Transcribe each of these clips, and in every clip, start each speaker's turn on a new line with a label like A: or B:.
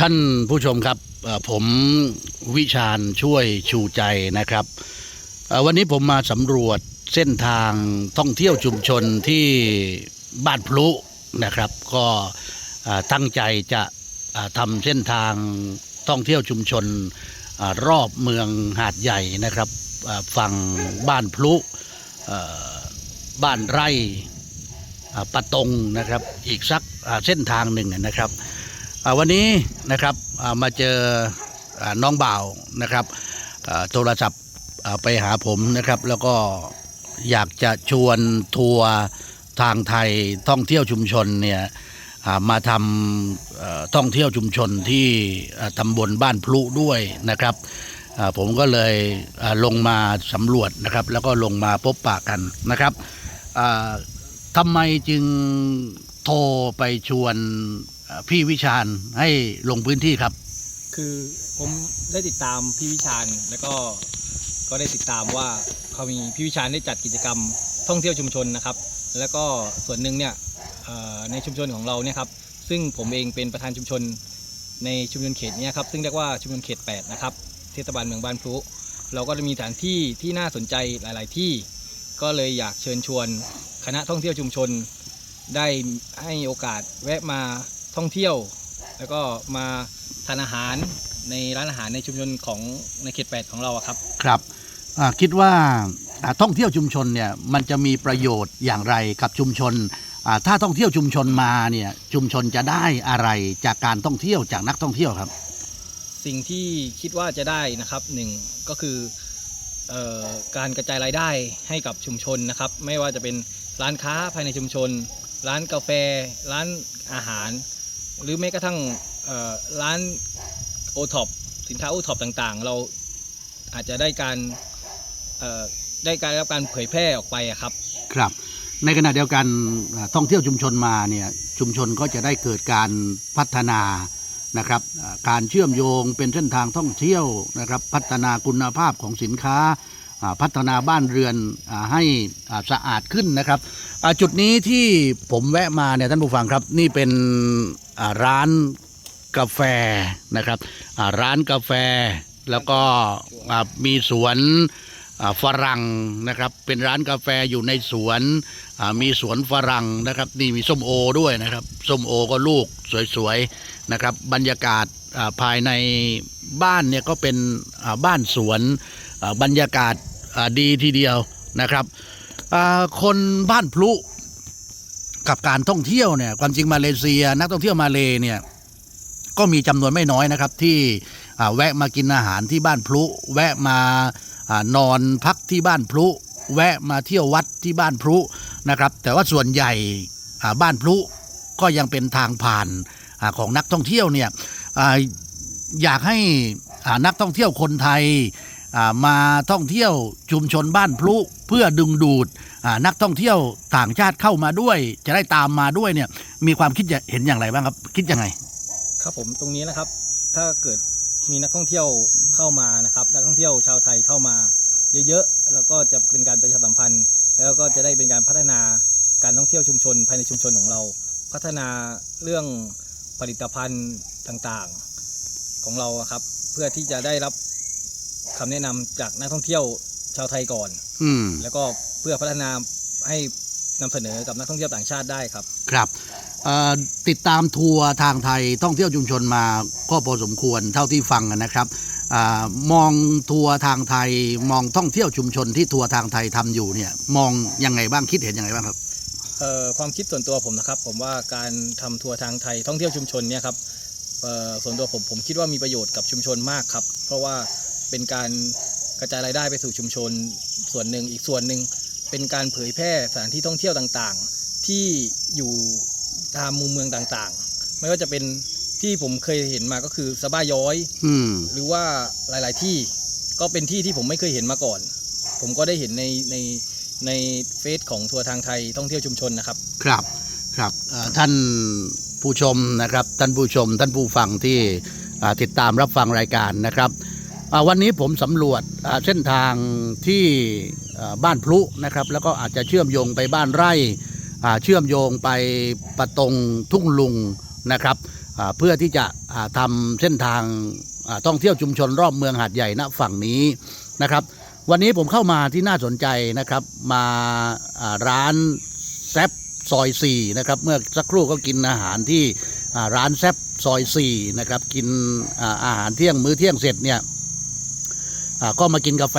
A: ท่านผู้ชมครับผมวิชาญช่วยชูใจนะครับ วันนี้ผมมาสำรวจเส้นทางท่องเที่ยวชุมชนที่บ้านพลุนะครับ ก็ตั้งใจจะทำเส้นทางท่องเที่ยวชุมชนอรอบเมืองหาดใหญ่นะครับฝั่งบ้านพลุบ้านไร่ปะตงนะครับ อีกสักเส้นทางหนึ่งนะครับ วันนี้นะครับมาเจอน้องบ่าวนะครับโทรศัพท์ไปหาผมนะครับ แล้วก็อยากจะชวนทัวร์ทางไทยท่องเที่ยวชุมชนเนี่ยมาทำท่องเที่ยวชุมชนที่ตำบลบ้านพลุด้วยนะครับผมก็เลยลงมาสำรวจนะครับ แล้วก็ลงมาพบปะกันนะครับทำไมจึงโทรไปชวน พี่วิชาญให้ลงพื้นที่ครับ
B: คือผมได้ติดตามพี่วิชาญแล้วก็ก็ได้ติดตามว่าเขามีพี่วิชาญได้จัดกิจกรรมท่องเที่ยวชุมชนนะครับ แล้วก็ส่วนหนึ่งเนี่ยในชุมชนของเราเนี่ยครับซึ่งผมเองเป็นประธานชุมชนในชุมชนเขตเนี้ครับซึ่งเรียกว่าชุมชนเขต 8 นะครับ เทศบาลเมืองบ้านพลุเราก็จะมีสถานที่ที่น่าสนใจหลาย ๆ ที่ ก็เลยอยากเชิญชวนคณะท่องเที่ยวชุมชน ได้ให้โอกาสแวะมา ท่องเที่ยว แล้วก็มาทานอาหารในร้านอาหารในชุมชนของในเขต 8 ของเราอะครับ
A: ครับอ่าคิดว่าอ่าท่องเที่ยวชุมชนเนี่ยมันจะมีประโยชน์อย่างไรกับชุมชนอ่าถ้าท่องเที่ยวชุมชนมาเนี่ยชุมชนจะได้อะไรจากการท่องเที่ยวจากนักท่องเที่ยวครับ
B: สิ่งที่คิดว่าจะได้นะครับหนึ่งก็คือเออการกระจายรายได้ให้กับชุมชนนะครับ ไม่ว่าจะเป็นร้านค้าภายในชุมชน ร้านกาแฟ ร้านอาหาร หรือแม้กระทั่งร้านโอท็อปสินค้าโอท็อปต่างๆ เราอาจจะได้การได้การรับการเผยแพร่ออกไปครับ
A: ครับ ในขณะเดียวกันท่องเที่ยวชุมชนมาเนี่ยชุมชนก็จะได้เกิดการพัฒนานะครับการเชื่อมโยงเป็นเส้นทางท่องเที่ยวนะครับ พัฒนาคุณภาพของสินค้าพัฒนาบ้านเรือนให้สะอาดขึ้นนะครับ จุดนี้ที่ผมแวะมาเนี่ยท่านผู้ฟังครับนี่เป็น ร้านกาแฟนะครับร้านกาแฟแล้วก็มีสวนฝรั่งนะครับ เป็นร้านกาแฟอยู่ในสวนมีสวนฝรั่งนะครับ นี่มีส้มโอด้วยนะครับส้มโอก็ลูกสวยๆนะครับ บรรยากาศภายในบ้านเนี่ยก็เป็นบ้านสวนบรรยากาศดีทีเดียวนะครับคนบ้านพลุ กับการท่องเที่ยวเนี่ยความจริงมาเลเซีย นักท่องเที่ยวมาเลเนี่ยก็มีจำนวนไม่น้อยนะครับ ที่แวะมากินอาหารที่บ้านพลุ แวะมาอ่านอนพักที่บ้านพลุ แวะมาเที่ยววัดที่บ้านพลุนะครับ แต่ว่าส่วนใหญ่บ้านพลุก็ยังเป็นทางผ่านอของนักท่องเที่ยวเนี่ยออยากให้นักท่องเที่ยวคนไทย มาท่องเที่ยวชุมชนบ้านพลุเพื่อดึงดูดนักท่องเที่ยวต่างชาติเข้ามาด้วย จะได้ตามมาด้วยเนี่ยมีความคิดเห็นอย่างไรบ้างครับ คิดยังไง
B: ครับผมตรงนี้นะครับ ถ้าเกิดมีนักท่องเที่ยวเข้ามานะครับ นักท่องเที่ยวชาวไทยเข้ามา เยอะๆแล้วก็จะเป็นการประชาสัมพันธ์ แล้วก็จะได้เป็นการพัฒนาการท่องเที่ยวชุมชนภายในชุมชนของเรา พัฒนาเรื่องผลิตภัณฑ์ต่างๆของเราครับ เพื่อที่จะได้รับ คำแนะนำจากนักท่องเที่ยวชาวไทยก่อน
A: อืม
B: แล้วก็เพื่อพัฒนาให้นำเสนอกับนักท่องเที่ยวต่างชาติได้ครับ
A: ครับเอ่อติดตามทัวร์ทางไทยท่องเที่ยวชุมชนมาก็พอสมควรเท่าที่ฟังนะครับอามองทัวร์ทางไทยมองท่องเที่ยวชุมชนที่ทัวร์ทางไทยทำอยู่เนี่ย มองยังไงบ้างคิดเห็นยังไงบ้างครับ
B: เอ่อความคิดส่วนตัวผมนะครับ ผมว่าการทำทัวร์ทางไทยท่องเที่ยวชุมชนเนี่ยครับเอ่อส่วนตัวผมผมคิดว่ามีประโยชน์กับชุมชนมากครับ เพราะว่า เป็นการกระจายรายได้ไปสู่ชุมชนส่วนหนึ่งอีกส่วนหนึ่งเป็นการเผยแพร่สถานที่ท่องเที่ยวต่างๆ ที่อยู่ตามมุมเมืองต่างๆ ไม่ว่าจะเป็นที่ผมเคยเห็นมาก็คือสะบ้าย้อย
A: อืม
B: หรือว่าหลาย ๆ ที่ก็เป็นที่ที่ผมไม่เคยเห็นมาก่อน ผมก็ได้เห็นในในในเฟซของทัวร์ทางไทยท่องเที่ยวชุมชนนะครับ
A: ครับครับเอ่อท่านผู้ชมนะครับ ท่านผู้ชม ท่านผู้ฟังที่อ่าติดตามรับฟังรายการนะครับอ่า วันนี้ผมสำรวจเส้นทางที่บ้านพลุนะครับ แล้วก็อาจจะเชื่อมโยงไปบ้านไร่เชื่อมโยงไปประตงทุ่งลุงนะครับเพื่อที่จะทำเส้นทางท่องเที่ยวชุมชนรอบเมืองหาดใหญ่ณฝั่งนี้นะครับ วันนี้ผมเข้ามาที่น่าสนใจนะครับ มาร้านแซบซอย4นะครับเมื่อสักครู่ก็กินอาหารที่ร้านแซบซอย4นะครับกินอาหารเที่ยงมื้อเที่ยงเสร็จเนี่ย ก็มากินกาแฟ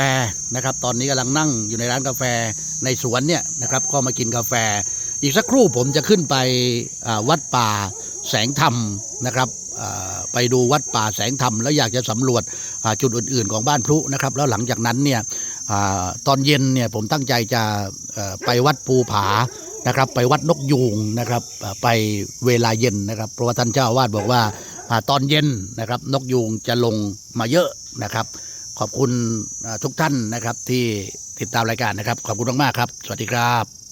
A: นะครับ ตอนนี้กำลังนั่งอยู่ในร้านกาแฟในสวนเนี่ยนะครับ ก็มากินกาแฟ อีกสักครู่ผมจะขึ้นไปวัดป่าแสงธรรมนะครับไปดูวัดป่าแสงธรรมแล้วอยากจะสำรวจจุดอื่น ๆ ของบ้านพลุนะครับ แล้วหลังจากนั้นเนี่ยอตอนเย็นเนี่ยผมตั้งใจจะไปวัดภูผานะครับ ไปวัดนกยูงนะครับไปเวลาเย็นนะครับ เพราะว่าท่านเจ้าอาวาสบอกว่าอาตอนเย็นนะครับ นกยูงจะลงมาเยอะนะครับ ขอบคุณทุกท่านนะครับที่ติดตามรายการนะครับ ขอบคุณมากๆครับ สวัสดีครับ